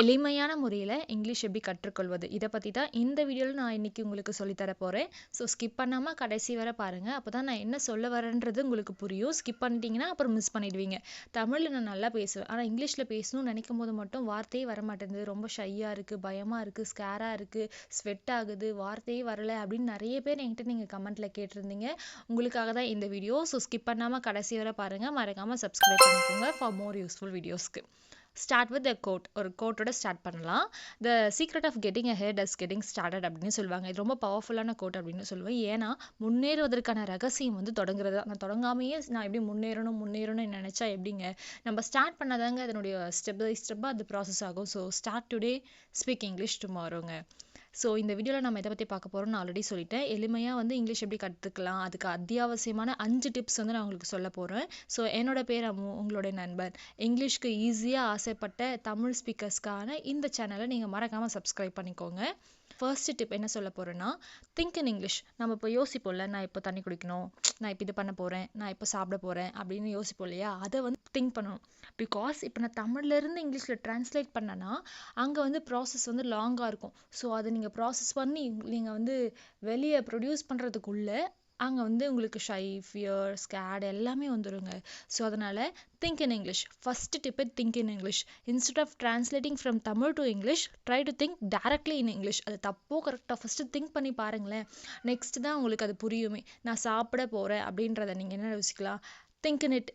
எளிமையான முறையில் இங்கிலீஷ் எப்படி கற்றுக்கொள்வது? இதை பற்றி தான் இந்த வீடியோவில் நான் இன்றைக்கி உங்களுக்கு சொல்லித் தர போகிறேன் ஸோ ஸ்கிப் பண்ணாமல் கடைசி வரை பாருங்கள் அப்போ தான் நான் என்ன சொல்ல வரேன்றது உங்களுக்கு புரியும். ஸ்கிப் பண்ணிட்டீங்கன்னா அப்புறம் மிஸ் பண்ணிடுவீங்க. தமிழில் நான் நல்லா பேசுவேன். ஆனால் இங்கிலீஷில் பேசணும்னு நினைக்கும் போது மட்டும் வார்த்தையே வர மாட்டேங்குது. ரொம்ப ஷையாக இருக்குது பயமாக இருக்குது ஸ்கேராக இருக்குது ஸ்வெட் ஆகுது வார்த்தையே வரலை அப்படின்னு நிறைய பேர் என்கிட்ட நீங்கள் கமெண்ட்டில் கேட்டிருந்தீங்க. உங்களுக்காக தான் இந்த வீடியோ. ஸோ ஸ்கிப் பண்ணாமல் கடைசி வரை பாருங்கள் மறக்காமல் சப்ஸ்கிரைப் பண்ணிக்கோங்க ஃபார் மோர் யூஸ்ஃபுல் வீடியோஸ்க்கு ஸ்டார்ட் வித் த கோட் ஒரு கோட்டோட ஸ்டார்ட் பண்ணலாம். The secret of getting ahead is getting started அப்படின்னு சொல்லுவாங்க. இது ரொம்ப பவர்ஃபுல்லான கோட் அப்படின்னு சொல்லுவேன். ஏன்னா முன்னேறுவதற்கான ரகசியம் வந்து தொடங்குறது நான் தொடங்காமையே நான் எப்படி முன்னேறணும் முன்னேறணும்னு நினச்சா எப்படிங்க? நம்ம ஸ்டார்ட் பண்ணாதாங்க அதனுடைய ஸ்டெப் பை ஸ்டெப்பாக அது ப்ராசஸ் ஆகும். So start today speak English டுமாரோங்க so இந்த வீடியோவில் நம்ம எதை பற்றி பார்க்க போகிறோம்னு நான் ஆல்ரெடி சொல்லிட்டேன். எளிமையாக வந்து இங்கிலீஷ் எப்படி கற்றுக்கலாம் அதுக்கு அத்தியாவசியமான அஞ்சு டிப்ஸ் வந்து நான் உங்களுக்கு சொல்ல போகிறேன் ஸோ என்னோட பேர் அம்மு உங்களுடைய நண்பர். இங்கிலீஷ்க்கு ஈஸியாக ஆசைப்பட்ட தமிழ் ஸ்பீக்கர்ஸ்க்கான இந்த சேனலை நீங்கள் மறக்காமல் சப்ஸ்கிரைப் பண்ணிக்கோங்க. ஃபர்ஸ்ட் டிப் என்ன சொல்ல போகிறேன்னா திங்க் இன் இங்கிலீஷ் நம்ம இப்போ யோசிப்போம்ல நான் இப்போ தண்ணி குடிக்கணும் நான் இப்போ இது பண்ண போகிறேன் நான் இப்போ சாப்பிட போகிறேன் அப்படின்னு யோசிப்போம் இல்லையா? அதை வந்து திங்க் பண்ணணும். பிகாஸ் இப்போ நான் தமிழ்லேருந்து இங்கிலீஷில் ட்ரான்ஸ்லேட் பண்ணேன்னா அங்கே வந்து ப்ராசஸ் வந்து லாங்காக இருக்கும். ஸோ அதை நீங்கள் ப்ராசஸ் பண்ணி நீங்கள் வந்து வெளியே ப்ரொடியூஸ் பண்ணுறதுக்குள்ளே அங்கே வந்து உங்களுக்கு ஷை ஃபியர் ஸ்கேட் எல்லாமே வந்துடுங்க ஸோ அதனால் think in English first tip think in English instead of translating from Tamil to English try to think directly in English அது தப்போ கரெக்டாக ஃபஸ்ட்டு திங்க் பண்ணி பாருங்களேன். நெக்ஸ்ட் தான் உங்களுக்கு அது புரியுமே. நான் சாப்பிட போகிறேன் அப்படின்றத நீங்கள் என்ன யோசிக்கலாம்? திங்க் இன் இட்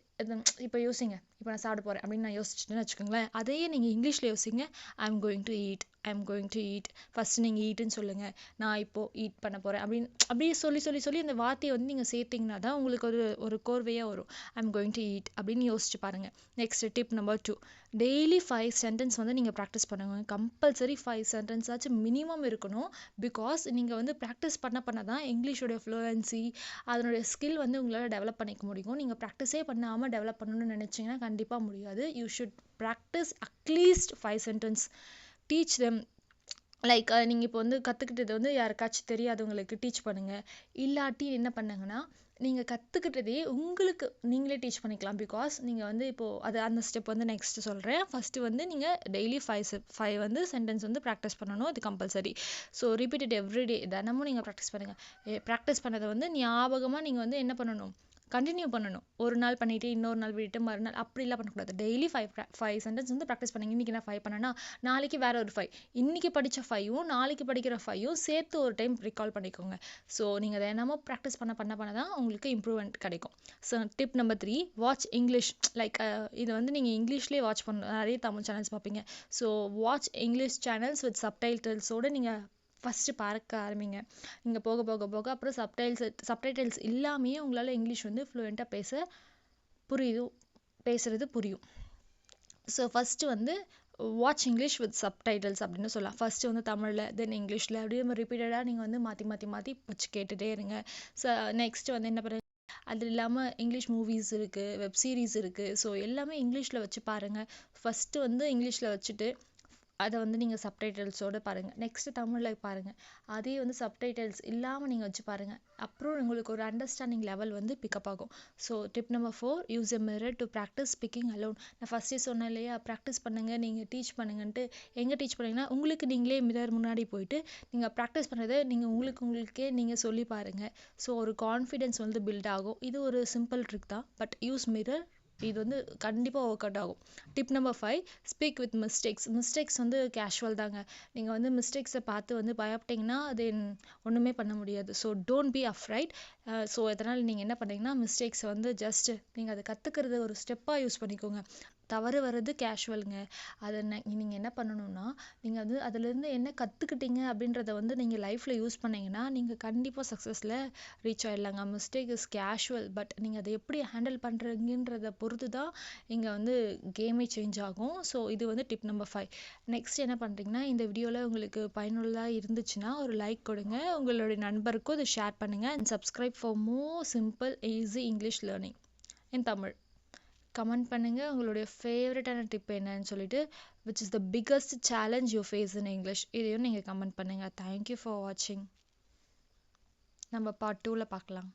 இப்போ யோசிங்க. இப்போ நான் சாப்பிட போகிறேன் அப்படின்னு நான் யோசிச்சிட்டேன்னு வச்சுக்கோங்களேன். அதையே நீங்கள் இங்கிலீஷில் யோசிங்க. I am going to eat I am going to eat first நீங்கள் ஈட்டுன்னு சொல்லுங்கள் நான் இப்போது ஈட் பண்ண போகிறேன் அப்படின்னு அப்படியே சொல்லி சொல்லி சொல்லி அந்த வார்த்தையை வந்து நீங்கள் சேர்த்திங்கன்னா தான் உங்களுக்கு ஒரு ஒரு கோர்வையாக வரும். I am going to eat அப்படின்னு யோசிச்சு பாருங்கள் next tip number two daily five sentence வந்து நீங்கள் ப்ராக்டிஸ் பண்ணுங்க. கம்பல்சரி ஃபைவ் சென்டென்ஸ் ஆச்சும் மினிமம் இருக்கணும். பிகாஸ் நீங்கள் வந்து ப்ராக்டிஸ் பண்ண பண்ண தான் இங்கிலீஷோடைய ஃப்ளூவன்சி அதனுடைய ஸ்கில் வந்து உங்களால் டெவலப் பண்ணிக்க முடியும். நீங்கள் ப்ராக்டிஸே பண்ணாமல் டெவலப் பண்ணணும்னு நினச்சிங்கன்னா கண்டிப்பாக முடியாது. You should practice at least five sentence teach them like நீங்கள் இப்போ வந்து கற்றுக்கிட்டது வந்து யாருக்காச்சும் தெரியாதவங்களுக்கு டீச் பண்ணுங்கள் இல்லாட்டி என்ன பண்ணுங்கன்னா நீங்கள் கற்றுக்கிட்டதே உங்களுக்கு நீங்களே டீச் பண்ணிக்கலாம். பிகாஸ் நீங்கள் வந்து இப்போது அது அந்த ஸ்டெப் வந்து நெக்ஸ்ட் சொல்கிறேன் ஃபஸ்ட்டு வந்து நீங்கள் டெய்லி ஃபைவ் ஃபைவ் வந்து சென்டென்ஸ் வந்து ப்ராக்டிஸ் பண்ணணும். அது கம்பல்சரி ஸோ ரிப்பீட்டட் எவ்ரிடே தினமும் நீங்கள் ப்ராக்டிஸ் பண்ணுங்கள் ப்ராக்டிஸ் பண்ணதை வந்து ஞாபகமாக நீங்கள் வந்து என்ன பண்ணணும்? கண்டினியூ பண்ணணும். ஒரு நாள் பண்ணிவிட்டு இன்னொரு நாள் விட்டுட்டு மறுநாள் அப்படிலாம் பண்ணக்கூடாது. டெய்லி ஃபைவ் ஃபைவ் சென்டென்ஸ் வந்து ப்ராக்டிஸ் பண்ணுங்க. இன்றைக்கி நான் ஃபைவ் பண்ணேன்னா நாளைக்கு வேற ஒரு ஃபைவ் இன்றைக்கி படித்த ஃபைவும் நாளைக்கு படிக்கிற ஃபைவும் சேர்த்து ஒரு டைம் ரிகால் பண்ணிக்கோங்க. ஸோ நீங்கள் தினமும் ப்ராக்டிஸ் பண்ண பண்ண பண்ண தான் உங்களுக்கு இம்ப்ரூவ்மெண்ட் கிடைக்கும். So tip number three watch English like இது வந்து நீங்கள் இங்கிலீஷ்லேயே வாட்ச் பண்ண நிறைய தமிழ் சேனல்ஸ் பார்ப்பீங்க. So watch English channels with சப்டைட்டில்ஸோடு நீங்கள் ஃபஸ்ட்டு பார்க்க ஆரம்பிங்க. நீங்கள் போக போக போக அப்புறம் சப்டைல்ஸ் சப்டைட்டில்ஸ் இல்லாமையே உங்களால் இங்கிலீஷ் வந்து ஃப்ளூயண்ட்டாக பேச புரியும் பேசுகிறது புரியும். ஸோ ஃபஸ்ட்டு வந்து வாட்ச் இங்கிலீஷ் வித் சப்டைட்டில்ஸ் அப்படின்னு சொல்லலாம். ஃபஸ்ட்டு வந்து தமிழில் தென் இங்கிலீஷில் அப்படியே நம்ம ரிப்பீட்டடாக நீங்கள் வந்து மாற்றி மாற்றி மாற்றி வச்சு கேட்டுகிட்டே இருங்க. ஸோ நெக்ஸ்ட்டு வந்து என்ன பண்ணுங்க அது இல்லாமல் இங்கிலீஷ் மூவிஸ் இருக்குது வெப் சீரிஸ் இருக்குது ஸோ எல்லாமே இங்கிலீஷில் வச்சு பாருங்கள் ஃபஸ்ட்டு வந்து இங்கிலீஷில் வச்சுட்டு அதை வந்து நீங்கள் சப்டைட்டில்ஸோடு பாருங்கள் நெக்ஸ்ட்டு தமிழில் பாருங்கள் அதே வந்து சப்டைட்டில்ஸ் இல்லாமல் நீங்கள் வச்சு பாருங்கள் அப்புறம் உங்களுக்கு ஒரு அண்டர்ஸ்டாண்டிங் லெவல் வந்து பிக்கப் ஆகும். So tip number four use a mirror to practice speaking alone நான் ஃபஸ்ட்டே சொன்னேன் இல்லையா? ப்ராக்டிஸ் பண்ணுங்கள் நீங்கள் டீச் பண்ணுங்கன்ட்டு. எங்கே டீச் பண்ணுங்கன்னா உங்களுக்கு நீங்களே மிரர் முன்னாடி போயிட்டு நீங்கள் ப்ராக்டிஸ் பண்ணுறதை நீங்கள் உங்களுக்கு உங்களுக்கே நீங்கள் சொல்லி பாருங்கள் ஸோ ஒரு கான்ஃபிடென்ஸ் வந்து பில்ட் ஆகும். இது ஒரு சிம்பிள் ட்ரிக் தான். பட் யூஸ் மிரர் இது வந்து கண்டிப்பாக ஒர்க் அவுட் ஆகும். Tip number five speak with mistakes mistakes வந்து கேஷுவல் தாங்க. நீங்கள் வந்து மிஸ்டேக்ஸை பார்த்து வந்து பயப்பட்டீங்கன்னா அது ஒன்றுமே பண்ண முடியாது. So don't be afraid so அதனால் நீங்கள் என்ன பண்ணீங்கன்னா மிஸ்டேக்ஸை வந்து ஜஸ்ட் நீங்கள் அதை கற்றுக்கிறது ஒரு ஸ்டெப்பாக யூஸ் பண்ணிக்கோங்க. தவறு வர்றது கேஷுவலுங்க அதை நீங்கள் என்ன பண்ணணும்னா நீங்கள் வந்து அதுலேருந்து என்ன கற்றுக்கிட்டீங்க அப்படின்றத வந்து நீங்கள் லைஃப்பில் யூஸ் பண்ணிங்கன்னா நீங்கள் கண்டிப்பாக சக்ஸஸில் ரீச் ஆகிடலாங்க மிஸ்டேக் இஸ் கேஷுவல் பட் நீங்கள் அதை எப்படி ஹேண்டில் பண்ணுறீங்கன்றத பொறுத்து தான் இங்கே வந்து கேமே சேஞ்ச் ஆகும். ஸோ இது வந்து டிப் நம்பர் ஃபைவ் நெக்ஸ்ட் என்ன பண்ணுறீங்கன்னா இந்த வீடியோவில் உங்களுக்கு பயனுள்ளதாக இருந்துச்சுன்னா ஒரு லைக் கொடுங்க. உங்களுடைய நண்பருக்கும் இதை ஷேர் பண்ணுங்கள் and subscribe for more simple easy English learning in Tamil comment பண்ணுங்கள் உங்களுடைய ஃபேவரட்டான டிப் என்னன்னு சொல்லிட்டு which is the biggest challenge you face in English இதையும் நீங்கள் கமெண்ட் பண்ணுங்கள் தேங்க்யூ ஃபார் வாட்சிங் நம்ம பார்ட் டூவில் பார்க்கலாம்.